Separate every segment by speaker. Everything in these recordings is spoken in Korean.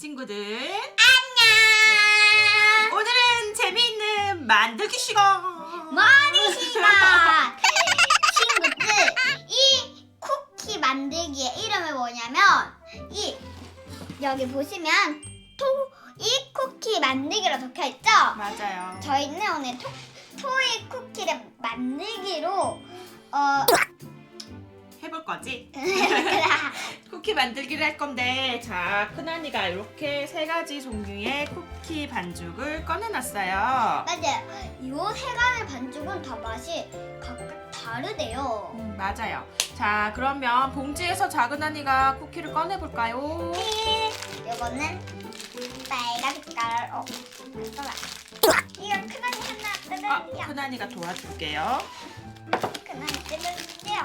Speaker 1: 친구들
Speaker 2: 안녕.
Speaker 1: 오늘은 재미있는 만들기 시간
Speaker 2: 머리 시간. 친구들, 이 쿠키 만들기의 이름이 뭐냐면 이 여기 보시면 토 이 쿠키 만들기로 적혀 있죠.
Speaker 1: 맞아요
Speaker 2: 저희는 오늘 토, 토이 쿠키를 만들기로 어
Speaker 1: 해볼 거지? 쿠키 만들기를 할 건데 자 큰언니가 이렇게 세 가지 종류의 쿠키 반죽을 꺼내놨어요
Speaker 2: 맞아요. 이세 가지 반죽은 다 맛이 각각 다르대요.
Speaker 1: 음, 맞아요 자 그러면 봉지에서 작은 언니가 쿠키를 꺼내볼까요?
Speaker 2: 이거는 빨간 색깔. 어, 잠깐만. 이거 큰언니 하나
Speaker 1: 아,
Speaker 2: 뜯을게요.
Speaker 1: 큰언니가 도와줄게요
Speaker 2: 큰언니 뜯을게요.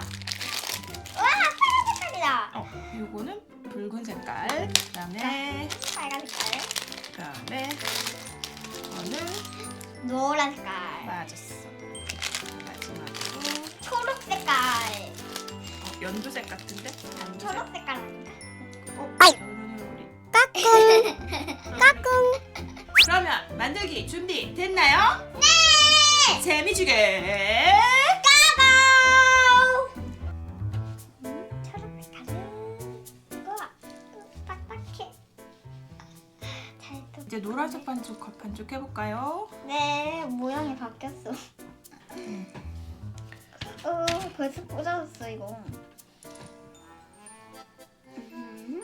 Speaker 1: 요거는 붉은 색깔 그다음에
Speaker 2: 빨간 색깔.
Speaker 1: 그다음에 이거는
Speaker 2: 노란 색깔.
Speaker 1: 맞았어 마지막으로
Speaker 2: 초록 색깔.
Speaker 1: 어, 연두색 같은데? 연두색?
Speaker 2: 초록 색깔 아닌가?
Speaker 1: 어,
Speaker 2: 아이.
Speaker 1: 저는 우리
Speaker 2: 까꿍.
Speaker 1: 그러면 만들기 준비 됐나요?
Speaker 2: 네.
Speaker 1: 재미지게 반죽 반죽 해볼까요?
Speaker 2: 네, 모양이 바뀌었어. 어, 벌써 꽂아졌어 이거. 음.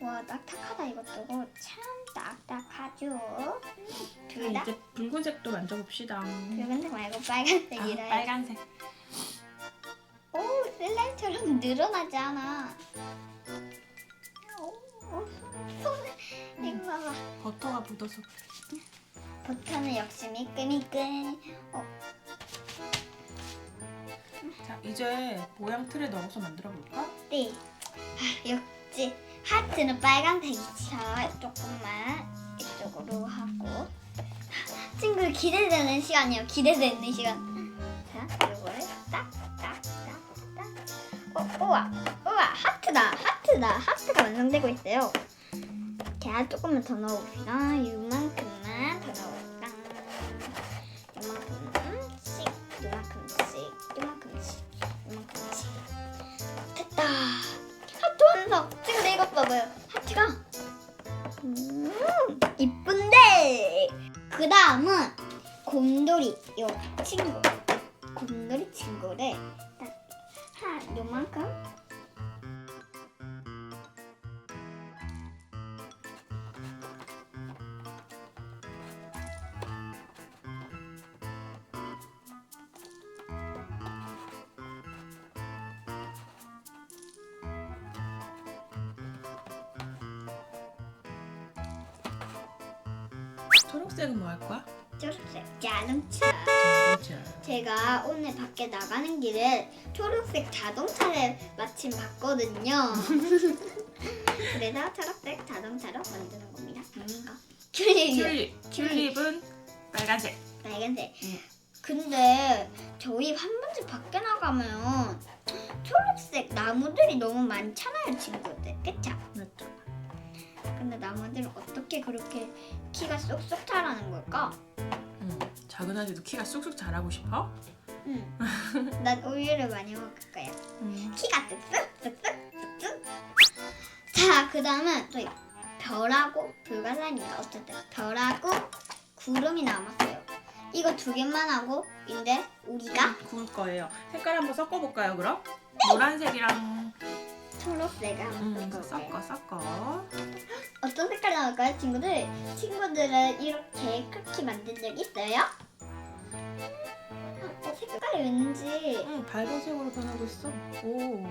Speaker 2: 와, 딱딱하다 이것도. 참 딱딱하죠. 둘
Speaker 1: 자,
Speaker 2: 다?
Speaker 1: 이제 붉은색도 만져봅시다.
Speaker 2: 붉은색 말고
Speaker 1: 아,
Speaker 2: 빨간색이라.
Speaker 1: 빨간색.
Speaker 2: 오, 슬라임처럼 늘어나지 않아. 오, 오, 손에 이거 봐봐.
Speaker 1: 버터가 묻어서.
Speaker 2: 버터는 역시 미끌미끌. 어,
Speaker 1: 자, 이제 모양 틀에 넣어서 만들어 볼까?
Speaker 2: 네. 아, 역시 하트는 빨간색이지. 자, 조금만 이쪽으로 하고. 친구들 기대되는 시간이에요. 기대되는 시간. 자, 이거를 딱, 딱, 딱, 딱. 어, 우와, 우와, 하 트다, 하트다. 하트가 완성되고 있어요. 자, 조금만 더 넣어봅시다. 이만큼만 더 넣어볼까. 이만큼씩, 이만큼씩, 이만큼씩, 이만큼씩. 됐다. 하트 완성. 지금 내 이것 봐봐요. 하트가. 음, 이쁜데. 그 다음은 곰돌이 요 친구. 곰돌이 친구를 딱 한 요만큼.
Speaker 1: 초록색은 뭐 할 거야?
Speaker 2: 초록색 자동차.
Speaker 1: 자,
Speaker 2: 제가 오늘 밖에 나가는 길에 초록색 자동차를 마침 봤거든요. 그래서 초록색 자동차로 만드는 겁니다. 이거 튤립
Speaker 1: 튤립. 튤립은 빨간색.
Speaker 2: 빨간색.
Speaker 1: 응.
Speaker 2: 근데 저희 한 번쯤 밖에 나가면 초록색 나무들이 너무 많잖아요, 친구들. 그쵸? 근데 나무들은 어떻게 그렇게 키가 쏙쏙 자라는 걸까?
Speaker 1: 응. 작은 아이도 키가 쑥쑥 자라고 싶어?
Speaker 2: 응. 난 우유를 많이 먹을 거야.
Speaker 1: 응.
Speaker 2: 키가 쓱쓱 쓱쓱 쓱쓱. 자, 그 다음은 또. 별하고 불가사입니다. 어쨌든 별하고 구름이 남았어요. 이거 두 개만 하고 인데 우리가
Speaker 1: 구울 거예요. 색깔 한번 섞어볼까요, 그럼? 노란색이랑
Speaker 2: 초록색을 한번
Speaker 1: 음.
Speaker 2: 섞어
Speaker 1: 섞 어.
Speaker 2: 어떤 색깔 나올까요, 친구들? 친구들은 이렇게 쿠키 만든 적 있어요? 어, 색깔이 왠지
Speaker 1: 응, 밝은 색으로 변하고 있어. 오,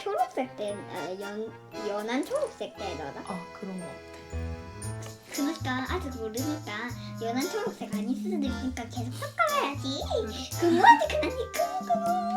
Speaker 2: 초록색 때, 아, 연, 연한 초록색 때려나?
Speaker 1: 아 그런 거 같아.
Speaker 2: 그러니까 아직 모르니까 연한 초록색 수도 있으니까 계속 섞어야지.
Speaker 1: 그래.
Speaker 2: 그거지 그나니 그거.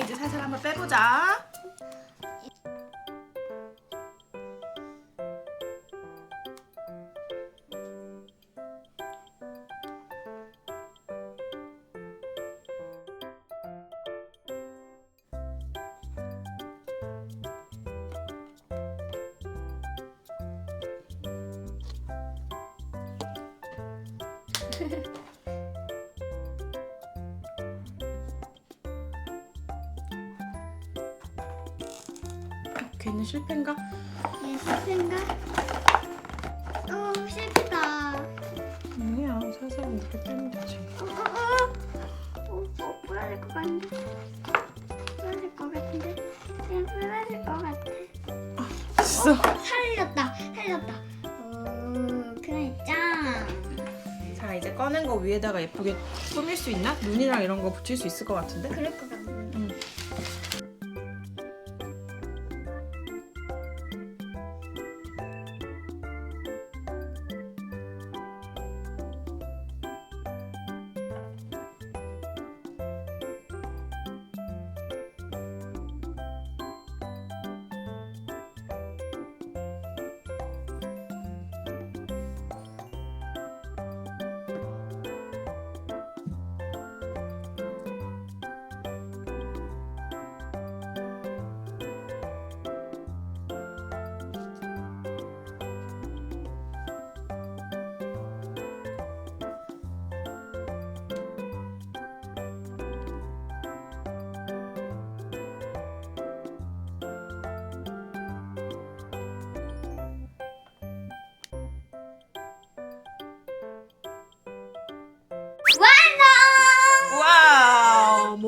Speaker 1: 이제 살살 한번 빼보자. 걔는 실패인가?
Speaker 2: 얘 실패인가? 어 실패다.
Speaker 1: 아니야, 살살 이렇게 빼면 되지.
Speaker 2: 어, 어, 어. 어, 어, 부러질 것 같은데. 부러질 것 같은데. 그냥 부러질 것 같아.
Speaker 1: 됐어.
Speaker 2: 살렸다. 살렸다. 오, 그래 짱.
Speaker 1: 자, 이제 꺼낸 거 위에다가 예쁘게 꾸밀 수 있나? 눈이랑 이런 거 붙일 수 있을 것 같은데?
Speaker 2: 그럴 것 같네.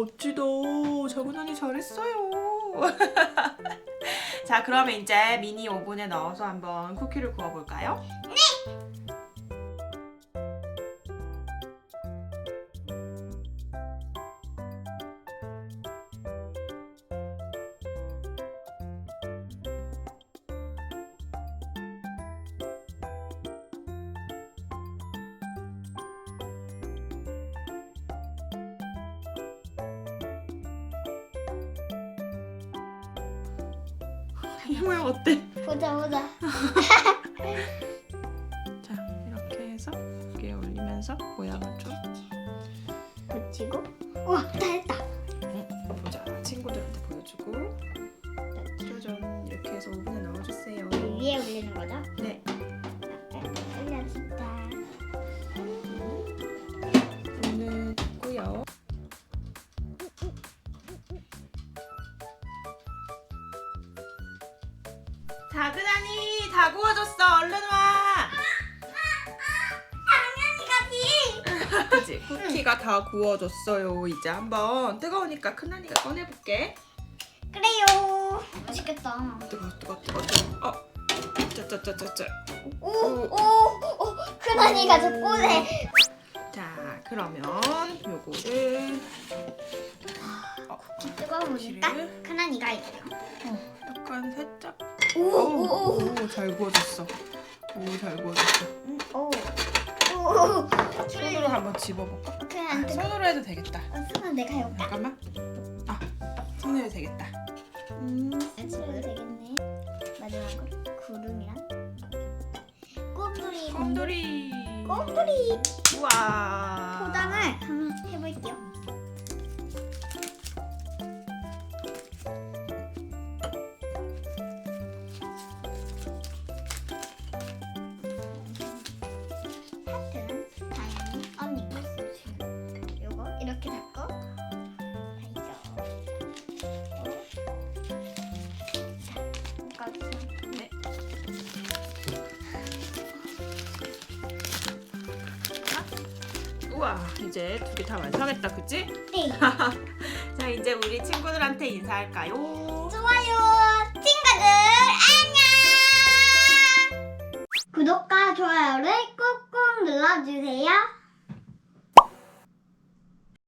Speaker 1: 멋지다. 자구난이 잘했어요. 자 그러면 이제 미니 오븐에 넣어서 한번 쿠키를 구워볼까요? 이 모양 어때?
Speaker 2: 보자 보자.
Speaker 1: 자 자그다니 다 구워졌어 얼른 와
Speaker 2: 당연히 가지.
Speaker 1: 그치 쿠키가 다 구워졌어요 이제 한번 뜨거우니까 큰언니가 꺼내볼게
Speaker 2: 그래요. 맛있겠다.
Speaker 1: 뜨거 뜨거 뜨거 뜨거 어 짜짜짜짜짜
Speaker 2: 오 오 오 큰언니가 저 꼬네.
Speaker 1: 자 그러면 요거를
Speaker 2: 뜨거우니까
Speaker 1: 쿠키를
Speaker 2: 큰언니가 이거요.
Speaker 1: 어, 약간 살짝
Speaker 2: 오 오 오
Speaker 1: 오 잘 구워졌어 오 잘 구워졌어
Speaker 2: 오. 오.
Speaker 1: 손으로 한번 집어볼까?
Speaker 2: 그냥 안 뜨거.
Speaker 1: 손으로 해도 되겠다
Speaker 2: 어, 손은 내가 해볼까?
Speaker 1: 잠깐만 아 손으로 해도 되겠다
Speaker 2: 음, 집어도 되겠네. 마지막으로 구름이랑 꼼돌이
Speaker 1: 곰돌이
Speaker 2: 꼼돌이
Speaker 1: 우와
Speaker 2: 포장을
Speaker 1: 우와 이제 두 개 다 완성했다 그치?
Speaker 2: 네.
Speaker 1: 자 이제 우리 친구들한테 인사할까요?
Speaker 2: 좋아요 친구들 안녕 구독과 좋아요를 꾹꾹 눌러주세요